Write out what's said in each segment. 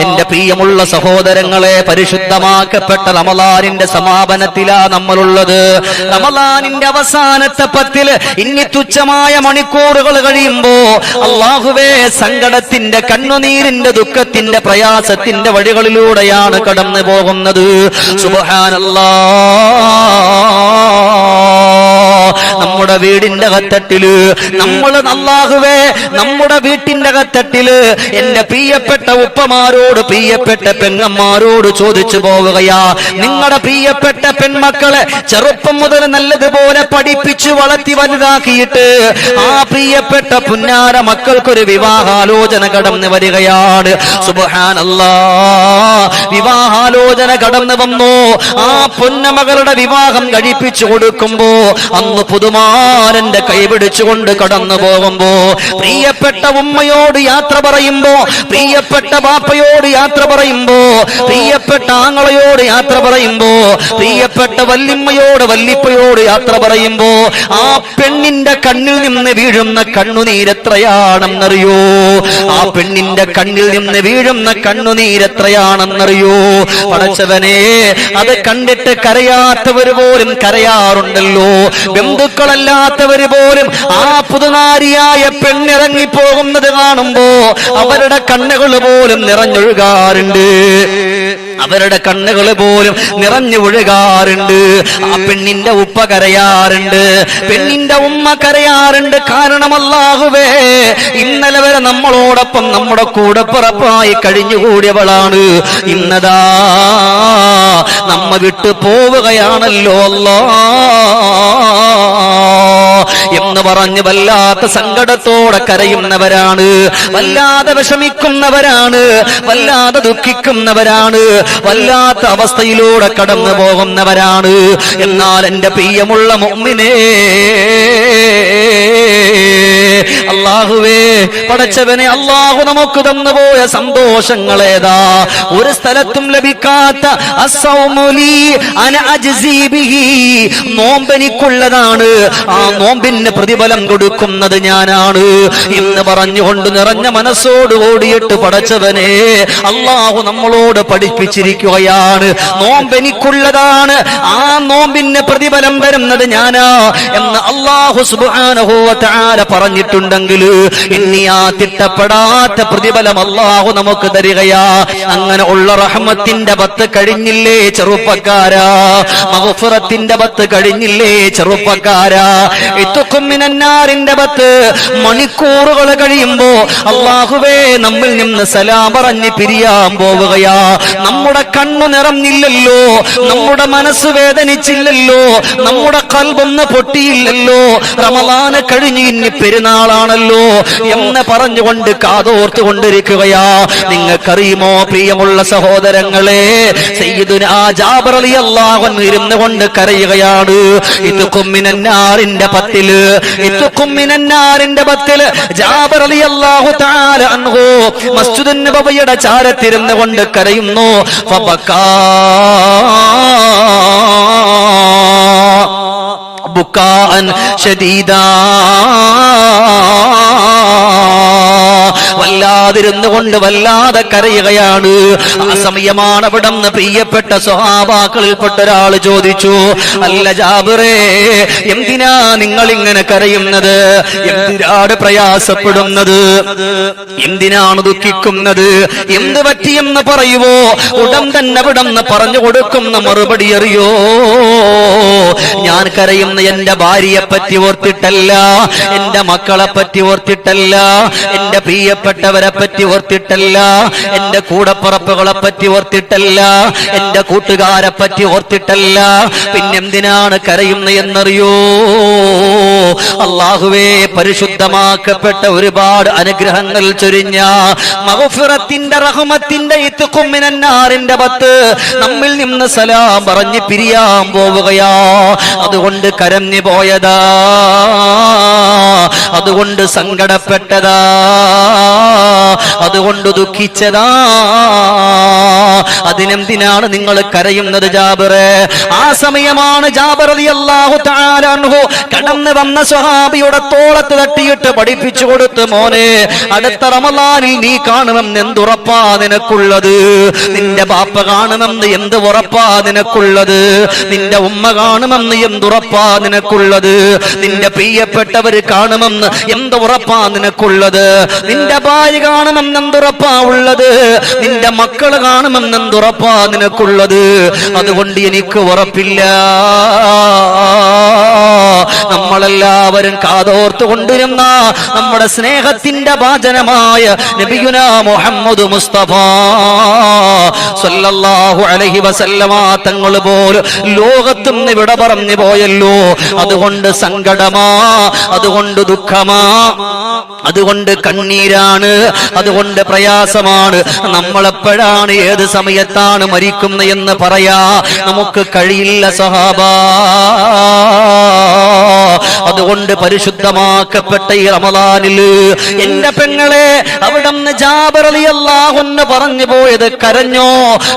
എന്റെ പ്രിയമുള്ള സഹോദരങ്ങളെ പരിശുദ്ധമാക്കപ്പെട്ട റമലാനിന്റെ സമാപനത്തിലാ നമ്മളുള്ളത്. റമലാനിന്റെ അവസാനത്തെ പത്തിൽ ഇനി തുച്ഛമായ മണിക്കൂറുകൾ കഴിയുമ്പോ അള്ളാഹുവേ സങ്കടത്തിന്റെ കണ്ണുനീരിന്റെ ദുഃഖത്തിന്റെ പ്രയാസത്തിന്റെ വഴികളിലൂടെയാണ് കടന്നു പോകുന്നത്. സുബഹാനല്ലാ. നമ്മുടെ വീടിന്റെ കത്തട്ടിൽ. നമ്മൾ അല്ലാഹുവേ നമ്മുടെ വീട്ടിന്റെ കത്തട്ടിൽ. എന്റെ പ്രിയപ്പെട്ട ഉപ്പമാരോട് പ്രിയപ്പെട്ട പെങ്ങന്മാരോട് ചോദിച്ചു പോവുകയാ. നിങ്ങളുടെ പ്രിയപ്പെട്ട പെൺമക്കളെ ചെറുപ്പം മുതൽ നല്ലതുപോലെ പഠിപ്പിച്ചു വളർത്തി വലുതാക്കിയിട്ട് ആ പ്രിയപ്പെട്ട പുന്നാര മക്കൾക്കൊരു വിവാഹാലോചന കടന്നു വരികയാണ്. സുബഹാനല്ലാ. വിവാഹാലോചന കടന്നു വന്നു? ആ പൊന്നമകളുടെ വിവാഹം കഴിപ്പിച്ചു കൊടുക്കുമ്പോ അന്ന് പുതുമാരന്റെ കൈപിടിച്ചുകൊണ്ട് കടന്നു പോകുമ്പോ പ്രിയപ്പെട്ട ഉമ്മയോട് യാത്ര പറയുമ്പോ പ്രിയപ്പെട്ട ബാപ്പയോട് യാത്ര പറയുമ്പോ പ്രിയപ്പെട്ട ആങ്ങളയോട് യാത്ര പറയുമ്പോ പ്രിയപ്പെട്ട വല്ലിമ്മയോട് വല്ലിപ്പയോട് യാത്ര പറയുമ്പോ ആ പെണ്ണിന്റെ കണ്ണിൽ നിന്ന് വീഴുന്ന കണ്ണുനീരെത്രയാണെന്നറിയോ ആ പെണ്ണിന്റെ കണ്ണിൽ നിന്ന് വീഴുന്ന കണ്ണുനീരെത്രയാണെന്നറിയോ പടച്ചവനെ അത് കണ്ടിട്ട് കരയാത്തവർ പോലും കരയാറുണ്ടല്ലോ. ബന്ധുക്കളല്ലാത്തവര് പോലും ആ പുതുനാരിയായ പെണ്ണിറങ്ങി പോകുന്നത് കാണുമ്പോ അവരുടെ കണ്ണുകൾ പോലും നിറഞ്ഞൊഴുകാറുണ്ട്. അവരുടെ കണ്ണുകൾ പോലും നിറഞ്ഞു ഒഴുകാറുണ്ട്. ആ പെണ്ണിന്റെ ഉപ്പ കരയാറുണ്ട്. പെണ്ണിന്റെ ഉമ്മ കരയാറുണ്ട്. കാരണമല്ലാഹുവേ ഇന്നലെ വരെ നമ്മളോടൊപ്പം നമ്മുടെ കൂടെ പുറപ്പായി കഴിഞ്ഞുകൂടിയവളാണ്. ഇന്നതാ നമ്മ വിട്ടു പോവുകയാണല്ലോ അല്ലാ. എന്ന് പറഞ്ഞ് വല്ലാത്ത സങ്കടത്തോടെ കരയുന്നവരാണ്. വല്ലാതെ വിഷമിക്കുന്നവരാണ്. വല്ലാതെ ദുഃഖിക്കുന്നവരാണ്. വല്ലാത്ത അവസ്ഥയിലൂടെ കടന്നു പോകുന്നവരാണ്. എന്നാൽ എന്റെ പ്രിയമുള്ള മുമ്മിനെ അള്ളാഹുവേ പടച്ചവനെ അള്ളാഹു നമുക്ക് തന്നുപോയ സന്തോഷങ്ങളേതാ ഒരു സ്ഥലത്തും ലഭിക്കാത്ത. നോമ്പെനിക്കുള്ളതാണ്. ആ നോമ്പിന് പ്രതിഫലം കൊടുക്കുന്നത് ഞാനാണ്. എന്ന് പറഞ്ഞുകൊണ്ട് നിറഞ്ഞ മനസ്സോട് ഓടിയിട്ട് പടച്ചവനെ അള്ളാഹു നമ്മളോട് പഠിപ്പിച്ചിരിക്കുകയാണ്. നോമ്പെനിക്കുള്ളതാണ്. ആ നോമ്പിന് പ്രതിഫലം വരുന്നത് ഞാനാ എന്ന് അള്ളാഹു സുബാനഹോല പറഞ്ഞിട്ടുണ്ടെങ്കിൽ ഇനി ആ തിട്ടപ്പെടാത്ത പ്രതിഫലം അള്ളാഹു നമുക്ക് തരികയാ. അങ്ങനെ ഉള്ള റഹ്മത്തിന്റെ പത്ത് കഴിഞ്ഞില്ലേ ചെറുപ്പക്കാരാ? മഹഫുറത്തിന്റെ പത്ത് കഴിഞ്ഞില്ലേ ചെറുപ്പക്കാരാ? ഇത്തുക്കുമ്മിനാറിന്റെ പത്ത്. മണിക്കൂറുകൾ കഴിയുമ്പോ അള്ളാഹുവേ നമ്മിൽ നിന്ന് സലാം പറഞ്ഞ് പിരിയാൻ പോവുകയാ. നമ്മുടെ കണ്ണു നിറഞ്ഞില്ലല്ലോ നമ്മുടെ മനസ്സ് വേദനിച്ചില്ലല്ലോ നമ്മുടെ കൽബൊന്ന് പൊട്ടിയില്ലല്ലോ. റമദാന് കഴിഞ്ഞ് ഇനി പെരുന്നാളാണല്ലോ എന്ന് പറഞ്ഞുകൊണ്ട് കാതോർത്ത് കൊണ്ടിരിക്കുകയാ. നിങ്ങൾക്കറിയുമോ പ്രിയമുള്ള സഹോദരങ്ങളെ? ഇരുന്നു കൊണ്ട് കരയുകയാണ്. ഇത് കുമ്മിനാറിന്റെ പത്തിൽ ഇത് കുമ്മിനാറിന്റെ പത്തിൽ ജാബർ റളിയല്ലാഹു തആല അൻഹു മസ്ജിദുൻ നബവിയുടെ ചാരത്തിരുന്നു കൊണ്ട് കരയുന്നു. ബുക്കാൻ ഷദീദാ. വല്ലാതിരുന്നു കൊണ്ട് വല്ലാതെ കരയുകയാണ്. ആ സമയമാണ് അവിടെ പ്രിയപ്പെട്ട സ്വഭാവാക്കളിൽപ്പെട്ട ഒരാൾ ചോദിച്ചു അല്ല ജാബിറേ എന്തിനാ നിങ്ങൾ ഇങ്ങനെ കരയുന്നത്? എന്തിനാണ് പ്രയാസപ്പെടുന്നത്? എന്തിനാണ് ദുഃഖിക്കുന്നത്? എന്ത് പറ്റിയെന്ന് പറയുവോ? ഉടൻ തന്നെ വിടന്ന് പറഞ്ഞു കൊടുക്കുന്ന മറുപടി അറിയോ? ഞാൻ കരയുന്ന എന്റെ ഭാര്യയെ പറ്റി ഓർത്തിട്ടല്ല എന്റെ മക്കളെ പറ്റി ഓർത്തിട്ടല്ല എന്റെ പ്രിയപ്പെട്ടവരെ പറ്റി ഓർത്തിട്ടല്ല. എന്റെ കൂടപ്പുറപ്പുകളെ പറ്റി ഓർത്തിട്ടല്ല. എന്റെ കൂട്ടുകാരെ പറ്റി ഓർത്തിട്ടല്ല. പിന്നെന്തിനാണ് കരയുന്ന എന്നറിയോ? അള്ളാഹുവേ പരിശുദ്ധമാക്കപ്പെട്ട ഒരുപാട് അനുഗ്രഹങ്ങൾ ചൊരിഞ്ഞ മഹഫിറത്തിന്റെ റഹ്മത്തിന്റെ ഇത്തുക്കുമ്മിനാറിന്റെ പത്ത് നമ്മിൽ നിന്ന് സലാം പറഞ്ഞ് പിരിയാൻ പോവുകയാ. അതുകൊണ്ട് കരഞ്ഞു പോയതാ. അതുകൊണ്ട് സങ്കടപ്പെട്ടതാ. അതുകൊണ്ട് ദുഃഖിച്ചതാ. അതിനെന്തിനാണ് നിങ്ങൾ കരയുന്നത് ജാബറ്? ആ സമയമാണ് ജാബർ താലാൻഹു കടന്നു വന്ന സ്വഹാബിയുടെ തോളത്ത് തട്ടിയിട്ട് പഠിപ്പിച്ചു കൊടുത്ത് മോനെ അടുത്ത റമലാനിൽ നീ കാണുമെന്ന് എന്തുറപ്പാ നിനക്കുള്ളത്? നിന്റെ ബാപ്പ കാണുമെന്ന് എന്ത് ഉറപ്പാ നിനക്കുള്ളത്? നിന്റെ ഉമ്മ കാണുമെന്ന് എന്തുറപ്പാ നിനക്കുള്ളത്? നിന്റെ പ്രിയപ്പെട്ടവര് കാണുമെന്ന് എന്ത് ഉറപ്പാ നിനക്കുള്ളത്? നിന്റെ ഭാര്യ കാണുമെന്ന് എന്തുറപ്പാ ഉള്ളത്? നിന്റെ മക്കൾ കാണുമെന്ന് എന്തുറപ്പാ നിനക്കുള്ളത്? അതുകൊണ്ട് എനിക്ക് ഉറപ്പില്ല. നമ്മളെല്ലാവരും കാതോർത്തുകൊണ്ടിരുന്ന നമ്മുടെ സ്നേഹത്തിന്റെ വാചനമായ നബിയുന മുഹമ്മദ് മുസ്തഫ സല്ലല്ലാഹു അലൈഹി വസല്ലമ തങ്ങൾ പോലും ലോകത്തും ഇവിടെ പറഞ്ഞു പോയല്ലോ. അതുകൊണ്ട് സങ്കടമാ അതുകൊണ്ട് ദുഃഖമാ അതുകൊണ്ട് കണ്ണീരാണ് അതുകൊണ്ട് പ്രയാസമാണ്. നമ്മളെപ്പോഴാണ് ഏത് സമയത്താണ് മരിക്കുന്നത് എന്ന് പറയാ. നമുക്ക് കഴിയില്ല സഹാബാ. അതുകൊണ്ട് പരിശുദ്ധമാക്കപ്പെട്ട ഈ റമദാനിൽ എന്റെ പെങ്ങളെ അവിടുന്ന് ജാബർ പറഞ്ഞു പോയത് കരഞ്ഞോ?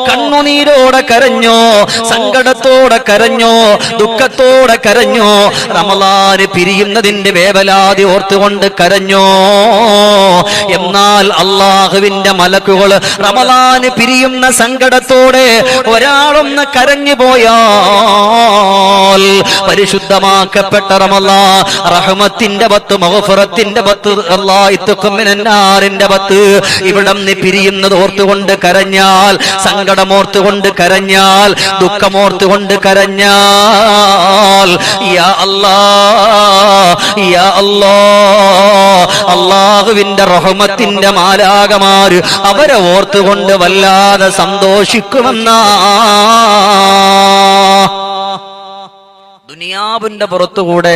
കണ്ണുനീരോടെ കരഞ്ഞോ? സങ്കടത്തോടെ കരഞ്ഞോ? ദുഃഖത്തോടെ കരഞ്ഞോ? റമദാന് പിരിയുന്നതിന്റെ വേവലാതി ഓർത്തുകൊണ്ട് കരഞ്ഞോ? എന്നാൽ അള്ളാഹുവിന്റെ മലക്കുകൾ റമദാന് പിരിയുന്ന സങ്കടത്തോടെ ഒരാളൊന്ന് കരഞ്ഞു പോയാൽ പരിശുദ്ധമാക്കപ്പെട്ട റമലാ റഹ്മത്തിന്റെ പത്ത് മഹഫുറത്തിന്റെ പത്ത് അള്ളാഹിത്തുക്കുമ്മിനാറിന്റെ പത്ത്. ഇവിടം നീ പിരിയുന്നത് ഓർത്തുകൊണ്ട് കരഞ്ഞാൽ സങ്കടമോർത്തുകൊണ്ട് കരഞ്ഞാൽ ദുഃഖമോർത്തുകൊണ്ട് കരഞ്ഞാൽ യാ അല്ലാ യാ അള്ളാഹുവിന്റെ റഹ്മത്തിന്റെ മാലാകമാര് അവരെ ഓർത്തുകൊണ്ട് വല്ലാതെ സന്തോഷിക്കുമെന്നാ. ദുനിയാവിന്റെ പുറത്തുകൂടെ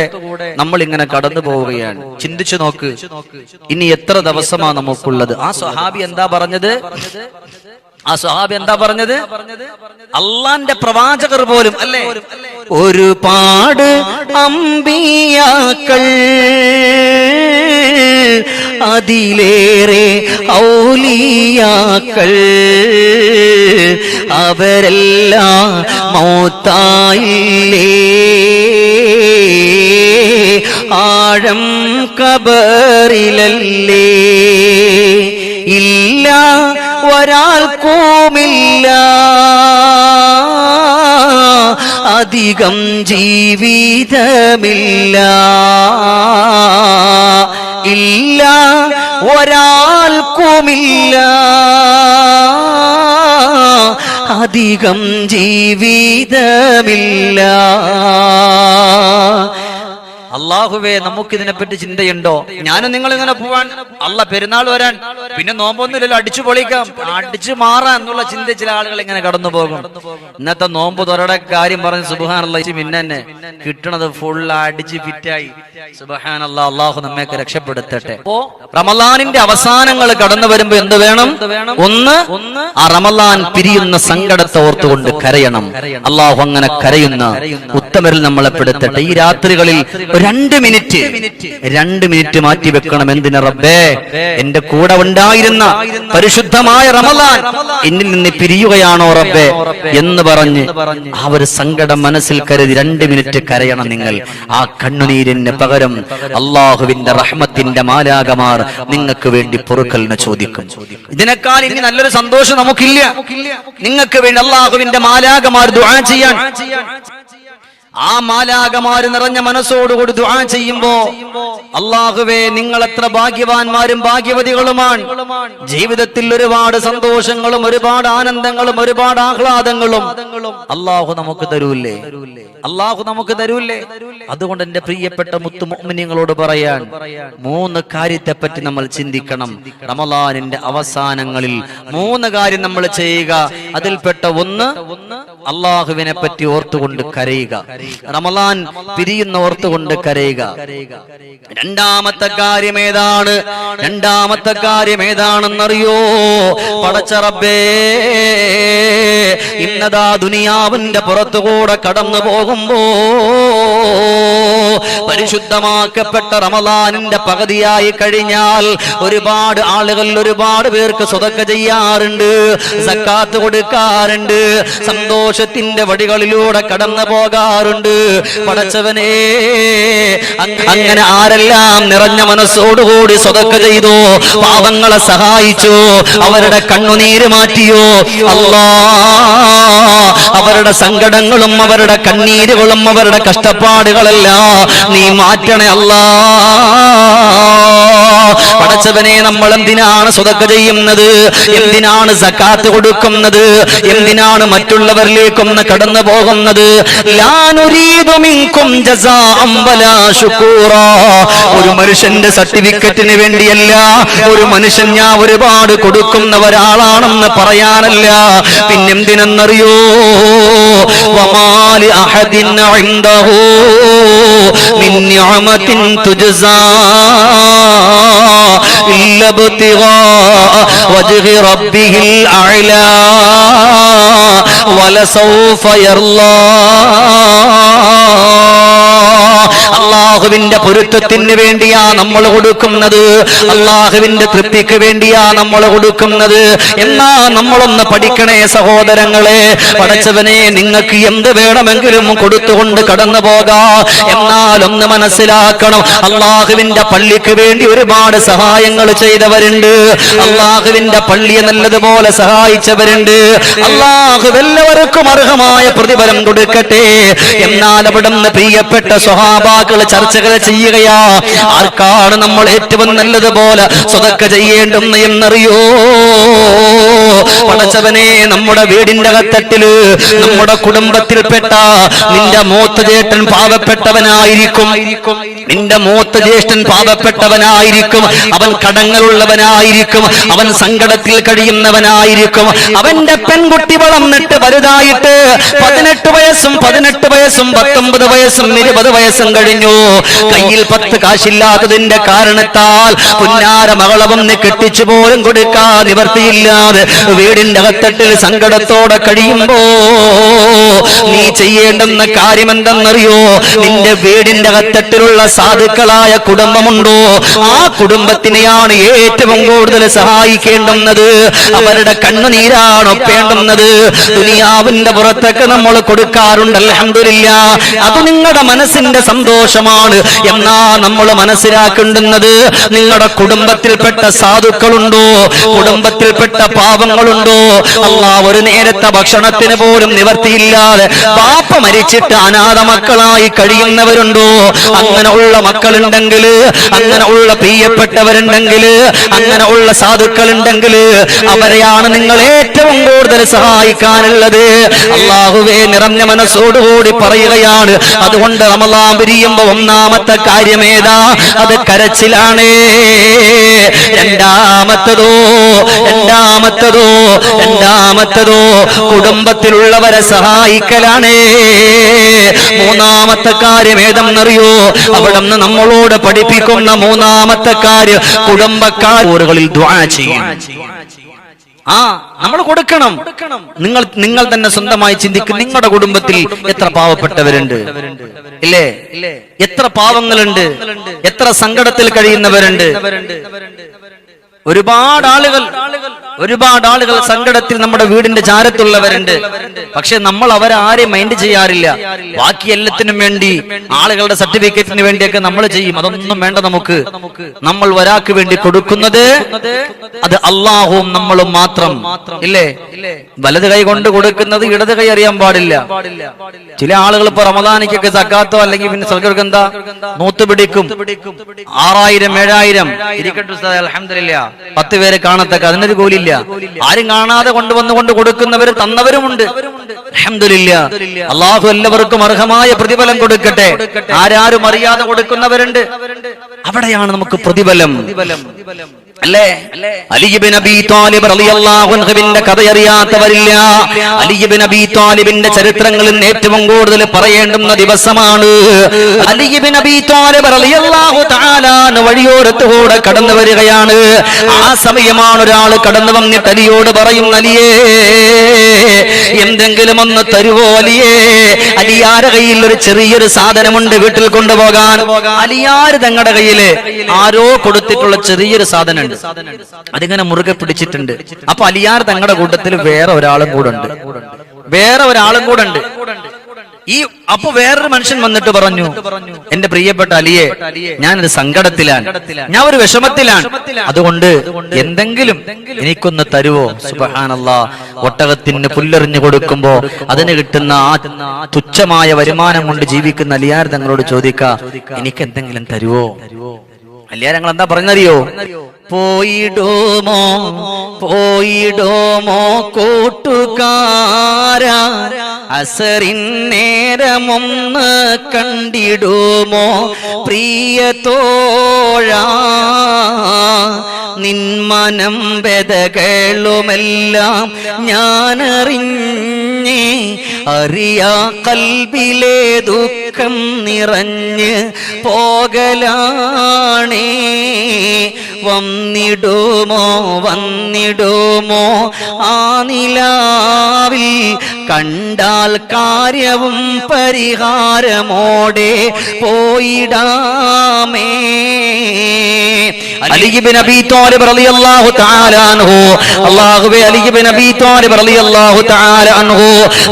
നമ്മൾ ഇങ്ങനെ കടന്നു പോവുകയാണ്. ചിന്തിച്ചു നോക്ക് ഇനി എത്ര ദിവസമാ നമുക്കുള്ളത്? ആ സ്വഹാബി എന്താ പറഞ്ഞത്? ആ സ്വഹാബി എന്താ പറഞ്ഞത്? അള്ളാന്റെ പ്രവാചകർ പോലും അല്ലേ? ഒരുപാട് അമ്പിയാക്കൾ. അതിലേറെ ഔലിയാക്കൾ. അവരെല്ലാം മൗത്തായില്ലേ? ആഴം കബറിലല്ലേ? ഇല്ല ഒരാൾക്കുമില്ല. അധികം ജീവിതമില്ല. ഇല്ല ഒരാൾക്കുമില്ല. അധികം ജീവിതമില്ല. അള്ളാഹുവേ നമുക്കിതിനെപ്പറ്റി ചിന്തയുണ്ടോ? ഞാനും നിങ്ങൾ ഇങ്ങനെ പോവാൻ അല്ല പെരുന്നാൾ വരാൻ പിന്നെ നോമ്പൊന്നുമില്ലല്ലോ അടിച്ചു പൊളിക്കാം. അടിച്ചു മാറാം എന്നുള്ള ചിന്ത ചില ആളുകൾ ഇങ്ങനെ കടന്നു പോകും. ഇന്നത്തെ നോമ്പ് തൊരടെ കാര്യം പറഞ്ഞ് സുബഹാനുള്ള പിന്നെ കിട്ടണത് ഫുൾ അടിച്ച് ഫിറ്റായി സുബഹാനല്ല അള്ളാഹു നമ്മയൊക്കെ രക്ഷപ്പെടുത്തട്ടെ. അപ്പോ റമലാനിന്റെ അവസാനങ്ങൾ കടന്നു വരുമ്പോ എന്ത് വേണം? ഒന്ന് ആ റമലാൻ പിരിയുന്ന സങ്കടത്തെ ഓർത്തുകൊണ്ട് കരയണം. അള്ളാഹു അങ്ങനെ കരയുന്ന ഉത്തമരിൽ നമ്മളെ പെടുത്തട്ടെ. ഈ രാത്രികളിൽ രണ്ട് മിനിറ്റ് രണ്ട് മിനിറ്റ് മാറ്റി വെക്കണം. എന്തിന് റബ്ബേ? എന്റെ കൂടെ ഉണ്ടായിരുന്ന പരിശുദ്ധമായ റമലാൻ എന്നിൽ നിന്ന് പിരിയുകയാണോ റബ്ബെ എന്ന് പറഞ്ഞ് ആ ഒരു സങ്കടം മനസ്സിൽ കരുതി രണ്ട് മിനിറ്റ് കരയണം നിങ്ങൾ. ആ കണ്ണുനീരിന് പകരം അള്ളാഹുവിന്റെ റഹ്മത്തിന്റെ മാലാകമാർ നിങ്ങൾക്ക് വേണ്ടി പൊറുക്കലിന് ചോദിക്കും. ഇതിനേക്കാൾ ഇനി നല്ലൊരു സന്തോഷം നമുക്കില്ല. നിങ്ങൾക്ക് വേണ്ടി അള്ളാഹുവിന്റെ മാലാകമാർ ദുആ ചെയ്യാൻ. ആ മാലാകമാര് നിറഞ്ഞ മനസ്സോടുകൂടി ദുആ ചെയ്യുമ്പോ അള്ളാഹുവേ നിങ്ങൾ എത്ര ഭാഗ്യവാന്മാരും ഭാഗ്യവതികളുമാണ്. ജീവിതത്തിൽ ഒരുപാട് സന്തോഷങ്ങളും ഒരുപാട് ആനന്ദങ്ങളും ഒരുപാട് ആഹ്ലാദങ്ങളും അള്ളാഹു നമുക്ക് തരൂല്ലേ അള്ളാഹു നമുക്ക് തരൂല്ലേ അതുകൊണ്ട് എന്റെ പ്രിയപ്പെട്ട മുത്തു മുഅ്മിനീങ്ങളോട് പറയാൻ മൂന്ന് കാര്യത്തെ പറ്റി നമ്മൾ ചിന്തിക്കണം. റമലാനിന്റെ അവസാനങ്ങളിൽ മൂന്ന് കാര്യം നമ്മൾ ചെയ്യുക. അതിൽപ്പെട്ട ഒന്ന് അള്ളാഹുവിനെ പറ്റി ഓർത്തുകൊണ്ട് കരയുക. റമലാൻ പിരിയുന്ന ഓർത്തുകൊണ്ട് കരയുക. രണ്ടാമത്തെ കാര്യം ഏതാണ്? രണ്ടാമത്തെ കാര്യം ഏതാണെന്നറിയോ? പടച്ചറബേ ഇന്നതാ ദുനിയാവിന്റെ പുറത്തുകൂടെ കടന്നു പോകുമ്പോ പരിശുദ്ധമാക്കപ്പെട്ട റമദാനിന്റെ പകുതിയായി കഴിഞ്ഞാൽ ഒരുപാട് ആളുകൾ ഒരുപാട് പേർക്ക് സ്വതക്ക ചെയ്യാറുണ്ട് സക്കാത്ത് കൊടുക്കാറുണ്ട് സന്തോഷത്തിന്റെ വടികളിലൂടെ കടന്നു പോകാറുണ്ട്. പടച്ചവനെ അങ്ങനെ ആരെല്ലാം നിറഞ്ഞ മനസ്സോടുകൂടി സ്വതക്ക ചെയ്തു പാവങ്ങളെ സഹായിച്ചു അവരുടെ കണ്ണുനീര് മാറ്റിയോ അല്ലാ അവരുടെ സങ്കടങ്ങളും അവരുടെ കണ്ണീരുകളും അവരുടെ കഷ്ടപ്പാടുകളെല്ലാം നീ മാറ്റണേ അല്ലാ. പടച്ചവനെ നമ്മൾ എന്തിനാണ് സ്വതക്ക ചെയ്യുന്നത്? എന്തിനാണ് സക്കാത്ത് കൊടുക്കുന്നത്? എന്തിനാണ് മറ്റുള്ളവരിലേക്കൊന്ന് കടന്നു പോകുന്നത്? ഒരു മനുഷ്യന്റെ സർട്ടിഫിക്കറ്റിന് വേണ്ടിയല്ല ഒരു മനുഷ്യൻ ഞാൻ ഒരുപാട് കൊടുക്കുന്ന ഒരാളാണെന്ന് പറയാനല്ല. പിന്നെന്തിനെന്നറിയോ? വമാലി അഹദിൻ ഇൻദഹു. من نعمة تجزى إلا ابتغاء وجه ربه الأعلى ولسوف يرضى അള്ളാഹുവിന്റെ പൊരുത്തത്തിന് വേണ്ടിയാ നമ്മൾ കൊടുക്കുന്നത്. അള്ളാഹുവിന്റെ തൃപ്തിക്ക് വേണ്ടിയാ നമ്മൾ കൊടുക്കുന്നത്. എന്നാ നമ്മളൊന്ന് പഠിക്കണേ സഹോദരങ്ങളെ. പഠിച്ചവനെ നിങ്ങൾക്ക് എന്ത് വേണമെങ്കിലും കൊടുത്തുകൊണ്ട് കടന്നു പോകാം. എന്നാലൊന്ന് മനസ്സിലാക്കണം. അള്ളാഹുവിന്റെ പള്ളിക്ക് വേണ്ടി ഒരുപാട് സഹായങ്ങൾ ചെയ്തവരുണ്ട്. അള്ളാഹുവിന്റെ പള്ളിയെ നല്ലതുപോലെ സഹായിച്ചവരുണ്ട്. അള്ളാഹു എല്ലാവർക്കും അർഹമായ പ്രതിഫലം കൊടുക്കട്ടെ. എന്നാൽ അവിടെ നിന്ന് പ്രിയപ്പെട്ട സ്വഹാബാക്കൾ ചർച്ചകൾ ചെയ്യുകയാ? ആർക്കാണ് നമ്മൾ ഏറ്റവും നല്ലതുപോലെ സ്വതക്ക ചെയ്യേണ്ടുന്ന എന്നറിയോ? പടച്ചവനെ നമ്മുടെ വീടിന്റെ അകത്തട്ടിൽ നമ്മുടെ കുടുംബത്തിൽപ്പെട്ട നിന്റെ മൂത്ത ജ്യേഷ്ഠൻ പാവപ്പെട്ടവനായിരിക്കും. നിന്റെ മൂത്ത ജ്യേഷ്ഠൻ പാവപ്പെട്ടവനായിരിക്കും. അവൻ കടങ്ങളുള്ളവനായിരിക്കും. അവൻ സങ്കടത്തിൽ കഴിയുന്നവനായിരിക്കും. അവന്റെ പെൺകുട്ടി വളർന്നിട്ട് വലുതായിട്ട് പതിനെട്ട് വയസ്സും പതിനെട്ട് വയസ്സും പത്തൊമ്പത് വയസ്സും ഇരുപത് വയസ്സും കഴിഞ്ഞു. കയ്യിൽ പത്ത് കാശില്ലാത്തതിന്റെ കാരണത്താൽ പുന്നാര മകളവന്ന് കെട്ടിച്ചു പോലും കൊടുക്കാൻ നിവർത്തിയില്ലാതെ വീടിന്റെ അകത്തട്ടിൽ സങ്കടത്തോടെ കഴിയുമ്പോ നീ ചെയ്യേണ്ടെന്ന കാര്യം എന്തെന്നറിയോ നിന്റെ വീടിന്റെ അകത്തട്ടിലുള്ള സാധുക്കളായ കുടുംബമുണ്ടോ? ആ കുടുംബത്തിനെയാണ് ഏറ്റവും കൂടുതൽ സഹായിക്കേണ്ടുന്നത്. അവരുടെ കണ്ണുനീരാണ് ഒപ്പേണ്ടുന്നത്. ദുനിയാവിന്റെ പുറത്തൊക്കെ നമ്മൾ കൊടുക്കാറുണ്ട് അലഹമില്ല അത് നിങ്ങളുടെ മനസ്സിന്റെ സന്തോഷമാണ്. എന്നാ നമ്മൾ മനസ്സിലാക്കേണ്ടുന്നത്? നിങ്ങളുടെ കുടുംബത്തിൽപ്പെട്ട സാധുക്കളുണ്ടോ? കുടുംബത്തിൽപ്പെട്ട പാപങ്ങളുണ്ടോ അല്ല ഒരു നേരത്തെ ഭക്ഷണത്തിന് പോലും നിവർത്തിയില്ലാതെ പാപ്പ മരിച്ചിട്ട് അനാഥ മക്കളായി കഴിയുന്നവരുണ്ടോ? അങ്ങനെ ഉള്ള മക്കളുണ്ടെങ്കിൽ അങ്ങനെ ഉള്ള പ്രിയപ്പെട്ടവരുണ്ടെങ്കിൽ അങ്ങനെ ഉള്ള സാധുക്കളുണ്ടെങ്കിൽ അവരെയാണ് നിങ്ങൾ ഏറ്റവും കൂടുതൽ സഹായിക്കാനുള്ളത്. അള്ളാഹുവേ നിറഞ്ഞ മനസ്സോടുകൂടി പറയുകയാണ്. അതുകൊണ്ട് റമലാൻ പിരിയുമ്പോ ഒന്നാമത്തെ കാര്യമേതാ അത് കരച്ചിലാണ്. രണ്ടാമത്തതോ? രണ്ടാമത്തതോ? രണ്ടാമത്തതോ? കുടുംബത്തിലുള്ളവരെ സഹായിക്കലാണ്. മൂന്നാമത്തെ കാര്യം ഏതെന്നറിയോ? നിന്ന് നമ്മളോട് പഠിപ്പിക്കുന്ന മൂന്നാമത്തെ കാര്യം കുടുംബക്കാരുകളിൽ ചെയ്യും. ആ നമ്മൾ കൊടുക്കണം. നിങ്ങൾ നിങ്ങൾ തന്നെ സ്വന്തമായി ചിന്തിക്കും നിങ്ങളുടെ കുടുംബത്തിൽ എത്ര പാവപ്പെട്ടവരുണ്ട്? ഇല്ലേ? എത്ര പാവങ്ങളുണ്ട്? എത്ര സങ്കടത്തിൽ കഴിയുന്നവരുണ്ട്? ഒരുപാട് ആളുകൾ ഒരുപാട് ആളുകൾ സങ്കടത്തിൽ നമ്മുടെ വീടിന്റെ ചാരത്തുള്ളവരുണ്ട്. പക്ഷെ നമ്മൾ അവരെ ആരെയും മൈൻഡ് ചെയ്യാറില്ല. ബാക്കി എല്ലാത്തിനും വേണ്ടി ആളുകളുടെ സർട്ടിഫിക്കറ്റിന് വേണ്ടിയൊക്കെ നമ്മൾ ചെയ്യും. അതൊന്നും വേണ്ട നമുക്ക്. നമ്മൾ ഒരാൾക്ക് വേണ്ടി കൊടുക്കുന്നത് അത് അള്ളാഹുവും നമ്മളും മാത്രം. ഇല്ലേ? വലത് കൈ കൊണ്ട് കൊടുക്കുന്നത് ഇടത് കൈ അറിയാൻ പാടില്ല. ചില ആളുകൾ ഇപ്പൊ റമദാനിക്കൊക്കെ സക്കാത്തോ അല്ലെങ്കിൽ പിന്നെ സർക്കാർക്ക് എന്താ നൂത്ത് പിടിക്കും. ആറായിരം ഏഴായിരം. ഇരിക്കട്ടെ അലഹമില്ല പത്ത് പേരെ കാണത്തക്ക അതിനൊരു കൂലില്ല ആരും കാണാതെ കൊണ്ടുവന്നുകൊണ്ട് കൊടുക്കുന്നവർ തന്നവരുമുണ്ട്. അള്ളാഹു എല്ലാവർക്കും അർഹമായ പ്രതിഫലം കൊടുക്കട്ടെ. ആരാരും അറിയാതെ കൊടുക്കുന്നവരുണ്ട്. അവിടെയാണ് നമുക്ക് പ്രതിഫലം. അല്ലേ അലിബിൻ അബി താലിബ് റളിയല്ലാഹു അൻഹുവിന്റെ കഥ അറിയാത്തവരില്ല. അലിബിൻ അബി താലിബിന്റെ ചരിത്രങ്ങളിൽ ഏറ്റവും കൂടുതൽ പറയേണ്ടുന്ന ദിവസമാണ്. അലിബിൻ അബി താലിബ് വഴിയോരത്തുകൂടെ കടന്നു വരികയാണ്. ആ സമയമാണ് ഒരാൾ കടന്നു വന്നിട്ട് അലിയോട് പറയും അലിയേ എന്തെങ്കിലും ഒന്ന് തരുവോ അലിയേ? അലിയാര കയ്യിൽ ഒരു ചെറിയൊരു സാധനമുണ്ട് വീട്ടിൽ കൊണ്ടുപോകാൻ? അലിയാര് തങ്ങളുടെ കയ്യിൽ ആരോ കൊടുത്തിട്ടുള്ള ചെറിയൊരു സാധനമുണ്ട്. അതിങ്ങനെ മുറുകെ പിടിച്ചിട്ടുണ്ട്. അപ്പൊ അലിയാർ തങ്ങളുടെ കൂട്ടത്തിൽ വേറെ ഒരാളും കൂടെ ഉണ്ട്. വേറെ ഒരാളും കൂടെ ഉണ്ട്. ഈ അപ്പൊ വേറൊരു മനുഷ്യൻ വന്നിട്ട് പറഞ്ഞു എന്റെ പ്രിയപ്പെട്ട അലിയെ ഞാനൊരു സങ്കടത്തിലാണ്. ഞാൻ ഒരു വിഷമത്തിലാണ്. അതുകൊണ്ട് എന്തെങ്കിലും എനിക്കൊന്ന് തരുവോ? സുബഹാനല്ല. ഒട്ടകത്തിന് പുല്ലെറിഞ്ഞു കൊടുക്കുമ്പോ അതിന് കിട്ടുന്ന ആ തുച്ഛമായ വരുമാനം കൊണ്ട് ജീവിക്കുന്ന അലിയാർ തങ്ങളോട് ചോദിക്ക എനിക്ക് എന്തെങ്കിലും തരുവോ? അലിയാർ ഞങ്ങൾ എന്താ പറഞ്ഞറിയോ പോയിടുമോ? പോയിടുമോ കൂട്ടുകാര? അസറിൻ നേരമൊന്ന് കണ്ടിടുമോ? പ്രിയ തോഴ നിന്മനം വെതകളുമെല്ലാം ഞാനറിഞ്ഞേ അറിയാ കൽബിലെ ദുഃഖം നിറഞ്ഞ് പോകലാണേ. വന്നിടുമോ വന്നിടുമോ? ആ നിലാവിൽ കണ്ടാൽ കാര്യവും പരിഹാരമോടെ പോയിടാമേ.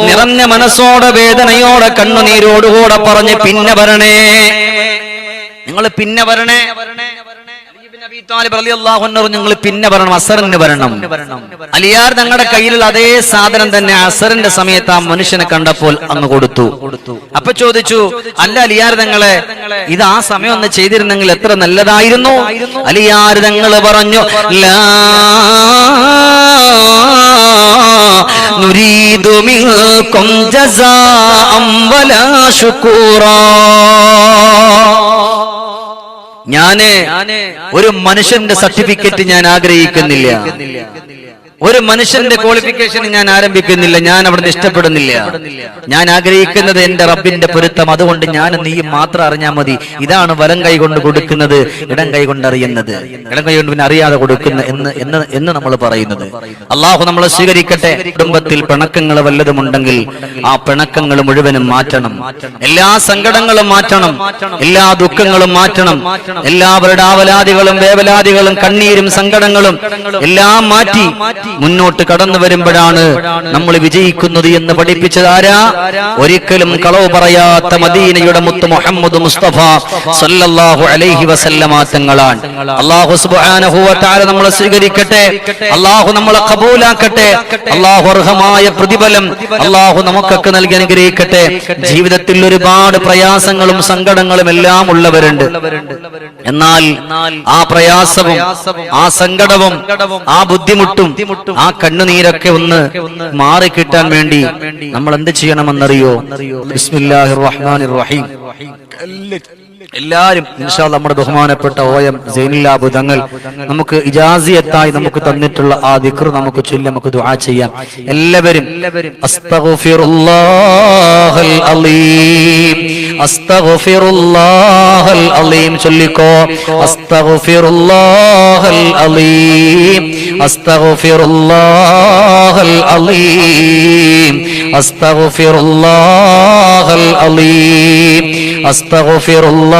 നിറഞ്ഞ മനസ്സോടെ വേദനയോടെ കണ്ണുനീരോടുകൂടെ പറഞ്ഞ് പിന്നെ വരണേ. നിങ്ങൾ പിന്നെ വരണേ വരണേ. നിങ്ങൾ പിന്നെ വരണം അസറിന് വരണം. അലിയാർ ഞങ്ങളുടെ കയ്യിലുള്ള അതേ സാധനം തന്നെ അസറിന്റെ സമയത്ത് ആ മനുഷ്യനെ കണ്ടപ്പോൾ അങ്ങ് കൊടുത്തു. അപ്പൊ ചോദിച്ചു അല്ല അലിയാർ തങ്ങളെ ഇത് ആ സമയം ഒന്ന് ചെയ്തിരുന്നെങ്കിൽ എത്ര നല്ലതായിരുന്നു? അലിയാർ തങ്ങൾ പറഞ്ഞു ലാ ജസാഅം വലാ ശുക്കൂറാ. ഞാൻ ഒരു മനുഷ്യന്റെ സർട്ടിഫിക്കറ്റ് ഞാൻ ആഗ്രഹിക്കുന്നില്ല. ഒരു മനുഷ്യന്റെ ക്വാളിഫിക്കേഷൻ ഞാൻ ആരംഭിക്കുന്നില്ല ഞാൻ അവിടുന്ന് ഇഷ്ടപ്പെടുന്നില്ല. ഞാൻ ആഗ്രഹിക്കുന്നത് എന്റെ റബ്ബിന്റെ പൊരുത്തം അതുകൊണ്ട് ഞാൻ നീയും മാത്രം അറിഞ്ഞാൽ മതി. ഇതാണ് വലം കൈ കൊണ്ട് കൊടുക്കുന്നത് ഇടം കൈ കൊണ്ട് അറിയുന്നത്. ഇടം കൈ കൊണ്ട് പിന്നെ അറിയാതെ കൊടുക്കുന്ന എന്ന് എന്ന് എന്ന് നമ്മൾ പറയുന്നത്. അള്ളാഹു നമ്മളെ സ്വീകരിക്കട്ടെ. കുടുംബത്തിൽ പിണക്കങ്ങൾ വല്ലതുമുണ്ടെങ്കിൽ ആ പിണക്കങ്ങൾ മുഴുവനും മാറ്റണം. എല്ലാ സങ്കടങ്ങളും മാറ്റണം. എല്ലാ ദുഃഖങ്ങളും മാറ്റണം. എല്ലാവരുടെ ആവലാദികളും വേവലാദികളും കണ്ണീരും സങ്കടങ്ങളും എല്ലാം മാറ്റി മുന്നോട്ട് കടന്നു വരുമ്പോഴാണ് നമ്മൾ വിജയിക്കുന്നത് എന്ന് പഠിപ്പിച്ചത് ആരാ? ഒരിക്കലും കളവ് പറയാത്ത മദീനയുടെ മുത്ത് മുഹമ്മദ് മുസ്തഫ സല്ലല്ലാഹു അലൈഹി വസല്ലമ തങ്ങളാണ്. അല്ലാഹു സുബ്ഹാനഹു തആല നമ്മളെ സ്വീകരിക്കട്ടെ. അല്ലാഹു നമ്മളെ കബൂലാക്കട്ടെ അല്ലാഹു അർഹമായ പ്രതിഫലം അല്ലാഹു നമുക്കൊക്കെ നൽകി അനുഗ്രഹിക്കട്ടെ. ജീവിതത്തിൽ ഒരുപാട് പ്രയാസങ്ങളും സങ്കടങ്ങളും എല്ലാം ഉള്ളവരുണ്ട്. എന്നാൽ ആ പ്രയാസവും ആ സങ്കടവും ആ ബുദ്ധിമുട്ടും ആ കണ്ണുനീരൊക്കെ ഒന്ന് മാറി കിട്ടാൻ വേണ്ടി നമ്മൾ എന്ത് ചെയ്യണമെന്നറിയോ? ബിസ്മില്ലാഹിർ റഹ്മാനിർ റഹീം. എല്ലാവരും ഇൻഷാ നമ്മുടെ ബഹുമാനപ്പെട്ട ഒ എം ജൈനിലാബു തങ്ങൾ നമുക്ക് ഇജാസിയത്തായി നമുക്ക് തന്നിട്ടുള്ള ആ ദിക്ർ നമുക്ക് ചൊല്ലി നമുക്ക് ദുആ ചെയ്യാം. എല്ലാവരും അസ്തഗ്ഫിറുല്ലാഹൽ അലീം. അസ്തഗ്ഫിറുല്ലാഹൽ അലീം ചൊല്ലിക്കോ. അസ്തഗ്ഫിറുല്ലാഹൽ അലീം. അസ്തഗ്ഫിറുല്ലാഹൽ അലീം. അസ്തഗ്ഫിറുല്ലാഹൽ അലീം. അസ്തഗ്ഫിറുല്ലാഹൽ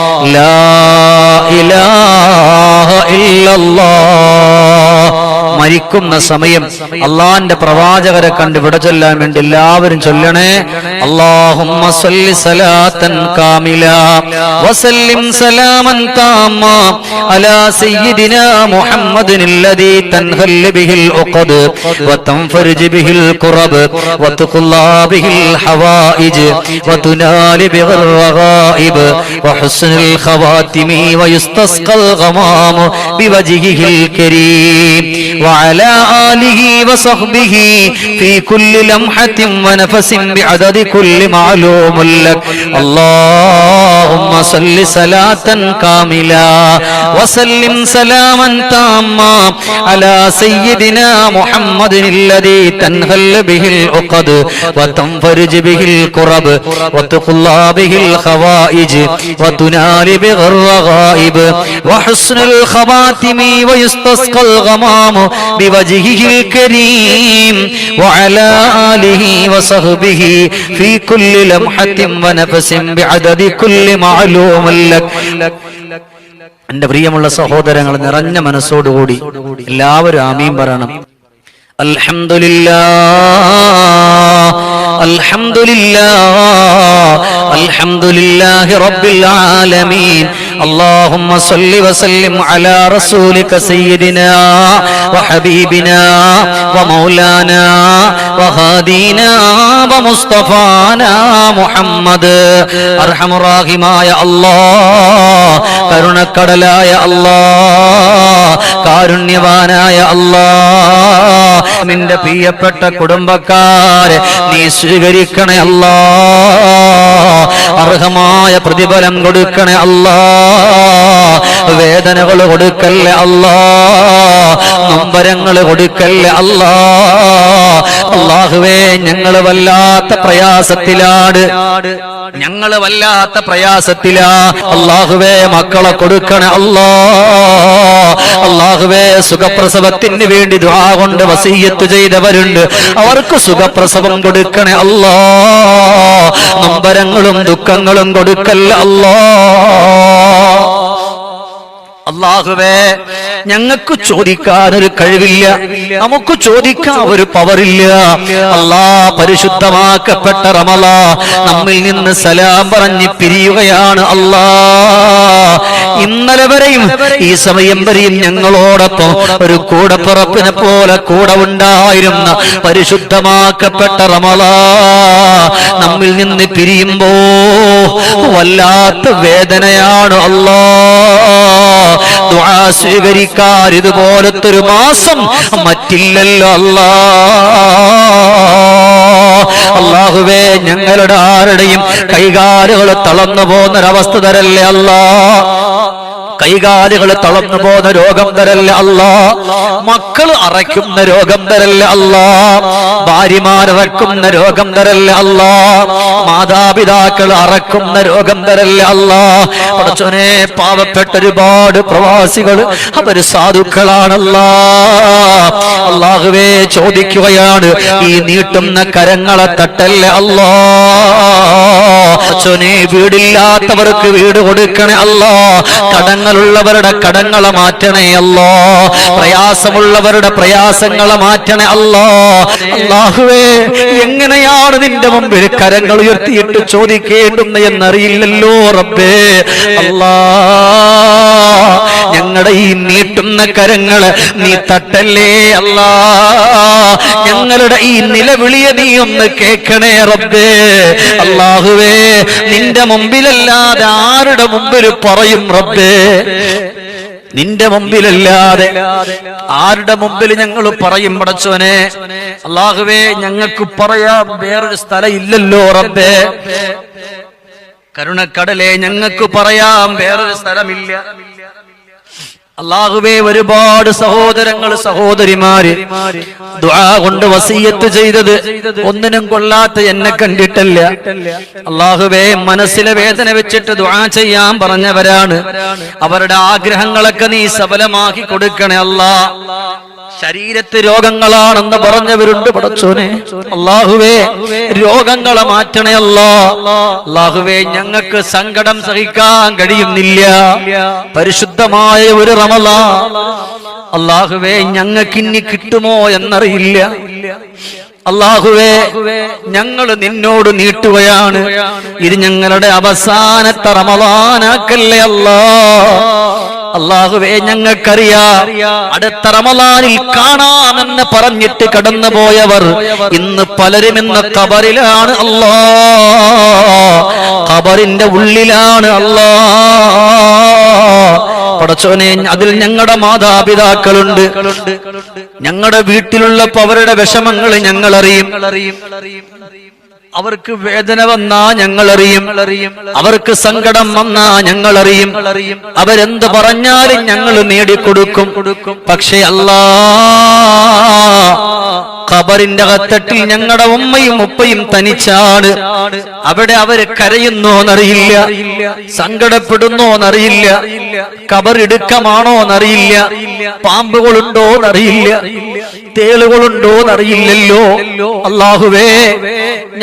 لا إله إلا الله മരിക്കുന്ന സമയം അള്ളാന്റെ പ്രവാചകരെ കണ്ട് വിട ചൊല്ലാൻ വേണ്ടി എല്ലാവരും ചൊല്ലണേ അള്ളാഹുമ്മ സല്ലി സലാത്തൻ കാമില വസല്ലിം സലാമൻ താമ അലാ സയ്യിദിനാ മുഹമ്മദിൻ الذي تنهل به العقد وتنفرج به الكرب وتقضى به الحوائج وتنال به الرغائب وحسن الخواتم ويستسقى الغمام بوجهه الكريم وعلى آله وصحبه في كل لمحة ونفس بعدد كل معلوم لك اللهم صل صلاة كاملة وسلم سلاما تاما على سيدنا محمد الذي تنهل به العقد وتنفرج به الكرب وتقضى به الخوائج وتنال به الرغائب وحسن الخواتم ويستسقى الغمام بوجهه الكريم وعلى آله وصحبه في كل لمحة ونفس بعدد كل معلوم لك എന്റെ പ്രിയമുള്ള സഹോദരങ്ങൾ നിറഞ്ഞ മനസ്സോടുകൂടി എല്ലാവരും ആമീൻ പറയണം അൽഹംദുലില്ലാ അൽഹംദുലില്ലാ അൽഹംദുലില്ലാഹി റബ്ബിൽ ആലമീൻ اللهم صل وسلم على رسولك سيدنا وحبيبنا ومولانا وهادينا ومصطفانا محمد അർഹമ റാഹിമായ അല്ലാഹ് കരുണക്കടലായ അല്ലാഹ് കാരുണ്യവാനായ അല്ലാഹ് നിന്റെ പ്രിയപ്പെട്ട കുടുംബക്കാരെ നീ സ്വീകരിക്കണേ അല്ലാ അർഹമായ പ്രതിഫലം കൊടുക്കണേ അല്ലാ. വേദനകൾ കൊടുക്കല്ലേ അല്ലാ. നൊമ്പരങ്ങൾ കൊടുക്കല്ലേ അല്ലാ. അള്ളാഹുവേ ഞങ്ങൾ വല്ലാത്ത പ്രയാസത്തിലാണ്. ഞങ്ങൾ വല്ലാത്ത പ്രയാസത്തിലാ. അള്ളാഹുവേ മക്കളെ കൊടുക്കണ അല്ലാ. അള്ളാഹുവേ സുഖപ്രസവത്തിന് വേണ്ടി ദ്വാ കൊണ്ട് വസീയത്ത് ചെയ്തവരുണ്ട്. അവർക്ക് സുഖപ്രസവം കൊടുക്കണേ അല്ലാ. നൊമ്പരങ്ങളും ദുഃഖങ്ങളും കൊടുക്കല്ല അല്ലാ. അള്ളാഹുവേ ഞങ്ങൾക്ക് ചോദിക്കാൻ ഒരു കഴിവില്ല. നമുക്ക് ചോദിക്കാൻ ഒരു പവറില്ല. അള്ളാ പരിശുദ്ധമാക്കപ്പെട്ട റമല നമ്മിൽ നിന്ന് സലാം പറഞ്ഞ് പിരിയുകയാണ് അള്ളാ. ഇന്നലെ വരെയും ഈ സമയം വരെയും ഞങ്ങളോടൊപ്പം ഒരു കൂടപ്പിറപ്പിനെ പോലെ കൂടെ ഉണ്ടായിരുന്ന പരിശുദ്ധമാക്കപ്പെട്ട റമല നമ്മിൽ നിന്ന് പിരിയുമ്പോ വല്ലാത്ത വേദനയാണ് അല്ലാ ദുആ സ്വീകരിക്കാൻ ഇതുപോലത്തെ ഒരു മാസം മറ്റില്ലല്ലോ അല്ലാ. അള്ളാഹുവേ ഞങ്ങളുടെ ആരുടെയും കൈകാലുകൾ തളർന്നു പോകുന്നൊരവസ്ഥ തരല്ലേ അല്ലാ. കൈകാലുകൾ തളർന്നു പോകുന്ന രോഗം തരല്ല അല്ല? മക്കൾ അറയ്ക്കുന്ന രോഗം തരല്ല അല്ല? ഭാര്യമാരറക്കുന്ന രോഗം തരല്ല അല്ല? മാതാപിതാക്കൾ അറക്കുന്ന രോഗം തരല്ല അല്ല? പടച്ചോനെ പാവപ്പെട്ട ഒരുപാട് പ്രവാസികൾ അവർ സാധുക്കളാണല്ല. അള്ളാഹുവേ ചോദിക്കുകയാണ് ഈ നീട്ടുന്ന കരങ്ങളെ തട്ടല്ലേ അല്ലാ? പടച്ചോനെ വീടില്ലാത്തവർക്ക് വീട് കൊടുക്കണേ അല്ലോ. കടങ്ങളുള്ളവരുടെ കടങ്ങളെ മാറ്റണേ അല്ലോ. പ്രയാസമുള്ളവരുടെ പ്രയാസങ്ങളെ മാറ്റണേ അല്ലോ. അള്ളാഹുവേ എങ്ങനെയാണ് നിന്റെ മുമ്പിൽ കരങ്ങൾ ഉയർത്തിയിട്ട് ചോദിക്കേണ്ടുന്ന എന്നറിയില്ലല്ലോ റബ്ബേ. അല്ലാ. ഞങ്ങളുടെ ഈ നീട്ടുന്ന കരങ്ങൾ നീ തട്ടല്ലേ അല്ലാ? ഞങ്ങളുടെ ഈ നിലവിളിയെ നീ ഒന്ന് കേൾക്കണേ റബ്ബേ. അള്ളാഹുവേ നിന്റെ മുമ്പിലല്ലാതെ ആരുടെ മുമ്പിൽ പറയും റബ്ബേ? നിന്റെ മുമ്പിലല്ലാതെ ആരുടെ മുമ്പിൽ ഞങ്ങൾ പറയും പടച്ചോനെ? അള്ളാഹുവേ ഞങ്ങൾക്ക് പറയാൻ വേറൊരു സ്ഥലം ഇല്ലല്ലോ റബ്ബേ. കരുണക്കടലെ ഞങ്ങൾക്ക് പറയാം വേറൊരു സ്ഥലമില്ല. അള്ളാഹുവേ ഒരുപാട് സഹോദരങ്ങൾ സഹോദരിമാര് കൊണ്ട് വസീയത്ത് ചെയ്തത് ഒന്നിനും കൊള്ളാത്ത എന്നെ കണ്ടിട്ടല്ല. അള്ളാഹുവേ മനസ്സിലെ വേദന വെച്ചിട്ട് ദുആ ചെയ്യാൻ പറഞ്ഞവരാണ്. അവരുടെ ആഗ്രഹങ്ങളൊക്കെ നീ സഫലമാക്കി കൊടുക്കണേ അല്ലാ ശരീരത്ത് രോഗങ്ങളാണെന്ന് പറഞ്ഞവരുണ്ട് പടച്ചോനെ. അള്ളാഹുവേ രോഗങ്ങളെ മാറ്റണേ അല്ലാ. അള്ളാഹുവേ ഞങ്ങൾക്ക് സങ്കടം സഹിക്കാൻ കഴിയുന്നില്ല. പരിശുദ്ധമായ ഒരു റമല അള്ളാഹുവേ ഞങ്ങൾക്ക് ഇനി കിട്ടുമോ എന്നറിയില്ല. അള്ളാഹുവേ ഞങ്ങൾ നിന്നോട് നീട്ടുകയാണ്. ഇത് ഞങ്ങളുടെ അവസാനത്തെ റമലാനാക്കല്ലേ അല്ലാ. അള്ളാഹുവേ ഞങ്ങൾക്കറിയാ അടുത്ത റമലാനിൽ കാണാമെന്ന് പറഞ്ഞിട്ട് കടന്നുപോയവർ ഇന്ന് പലരും ഇന്ന് കബറിലാണ് അല്ലാ കബറിന്റെ ഉള്ളിലാണ് അല്ലാ പടച്ചോനെ അതിൽ ഞങ്ങളുടെ മാതാപിതാക്കളുണ്ട്. ഞങ്ങളുടെ വീട്ടിലുള്ള അവരുടെ വിഷമങ്ങൾ ഞങ്ങൾ അറിയും അവർക്ക് വേദന വന്നാ ഞങ്ങൾ അറിയും അവർക്ക് സങ്കടം വന്നാ ഞങ്ങൾ അറിയും അവരെന്ത് പറഞ്ഞാലും ഞങ്ങൾ നേടിക്കൊടുക്കും. പക്ഷേ അല്ലാ ഖബറിന്റെ അകത്തട്ടിൽ ഞങ്ങളുടെ ഉമ്മയും ഉപ്പയും തനിച്ചാണ്. അവിടെ അവർ കരയുന്നോന്നറിയില്ല. സങ്കടപ്പെടുന്നോന്നറിയില്ല. കബറിടുക്കമാണോന്നറിയില്ല പാമ്പുകളുണ്ടോന്നറിയില്ല. തേളുകളുണ്ടോന്നറിയില്ലല്ലോ. അള്ളാഹുവേ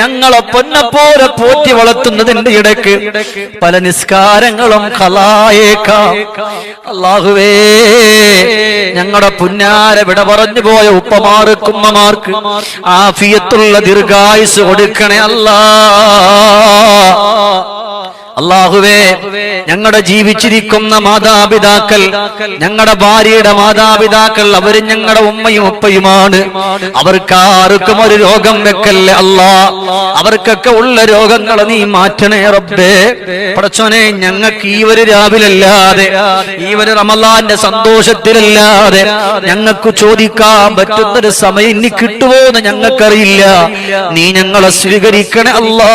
ഞങ്ങളെ പൊന്നപ്പോരെ പോറ്റി വളർത്തുന്നതിന്റെ ഇടയ്ക്ക് പല നിസ്കാരങ്ങളും കലായേക്കാം അള്ളാഹുവേ ഞങ്ങളുടെ പുന്നാര വിട പറഞ്ഞു പോയ ഉപ്പമാർക്ക് ഉമ്മമാർക്ക് ആഫിയത്തുള്ള ദീർഘായുസ് കൊടുക്കണേ അല്ലാ. അള്ളാഹുവേ ഞങ്ങളുടെ ജീവിച്ചിരിക്കുന്ന മാതാപിതാക്കൾ ഞങ്ങളുടെ ഭാര്യയുടെ മാതാപിതാക്കൾ അവർ ഞങ്ങളുടെ ഉമ്മയും ഉപ്പയുമാണ്. അവർക്ക് ആർക്കും ഒരു രോഗം വെക്കല്ലേ അല്ലാ അവർക്കൊക്കെ ഉള്ള രോഗങ്ങൾ നീ മാറ്റണേ റബ്ബേ. പടച്ചോനെ ഞങ്ങൾക്ക് ഈ ഒരു രാവിലല്ലാതെ ഈ ഒരു റമലാന്റെ സന്തോഷത്തിലല്ലാതെ ഞങ്ങൾക്ക് ചോദിക്കാൻ പറ്റുന്നൊരു സമയം ഇനി കിട്ടുമോ എന്ന് ഞങ്ങൾക്കറിയില്ല. നീ ഞങ്ങളെ സ്വീകരിക്കണേ അല്ലാ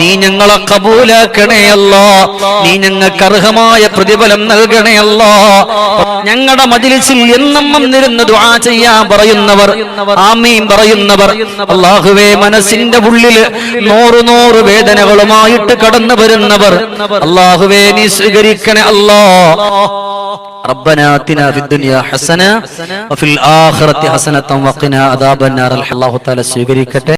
നീ ഞങ്ങളെ കബൂലാക്കണേ അല്ലാ നീ ഞങ്ങൾക്ക് അർഹമായ പ്രതിഫലം നൽകണേ അല്ലാ ഞങ്ങളുടെ മജിലിസിൽ എന്നും വന്നിരുന്ന് ദുആ ചെയ്യാൻ പറയുന്നവർ ആമീൻ പറയുന്നവർ അള്ളാഹുവേ മനസ്സിന്റെ ഉള്ളില് നൂറ് നൂറ് വേദനകളുമായിട്ട് കടന്നു വരുന്നവർ അള്ളാഹുവേ നീ സ്വീകരിക്കണേ അല്ലാ ربنا آتنا في الدنيا حسنة وفي الآخرة حسنة وقنا عذاب النار الله تعالى സ്വീകരിക്കട്ടെ